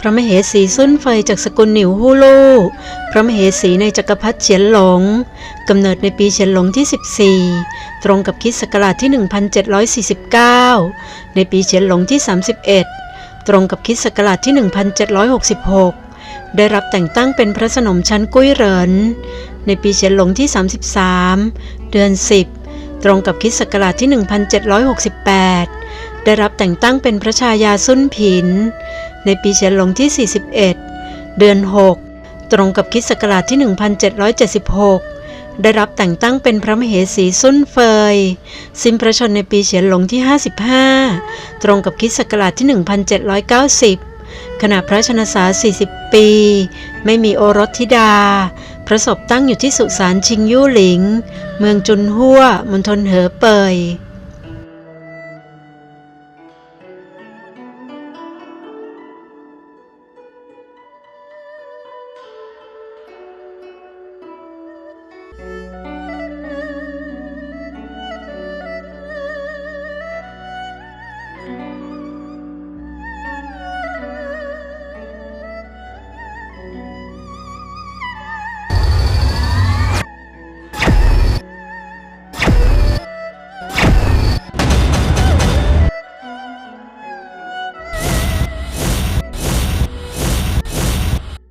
พระมเหสีสุนเฟยจากสกุลหนิวฮูลูพระมเหสีในจักรพรรดิเฉียนหลงกำเนิดในปีเฉียนหลงที่ 14 ตรงกับคริสต์ศักราชที่ 1749 ในปีเฉียนหลงที่ 31 ตรงกับคริสต์ศักราชที่ 1766 ได้รับแต่งตั้งเป็นพระสนมชั้นกุ้ยเหริน ในปีเฉียนหลงที่ 33 เดือน 10 ตรงกับคริสต์ศักราชที่ 1768 ได้รับแต่งตั้งเป็นพระชายาสุนผิน ในปีเฉลงที่ 41 เดือน 6 ตรงกับคิศักราชที่ 1776 ได้รับแต่งตั้งเป็นพระมเหสีสุนเฟย สิ้นพระชนในปีเฉียนหลงที่ 55 ตรงกับคิศักราชที่ 1790 ขณะพระชนสา40 ปี ไม่มีโอรสธิดา พระศพตั้งอยู่ที่สุสานชิงยู่หลิง เมืองจุนหัวมณฑลเหอเปย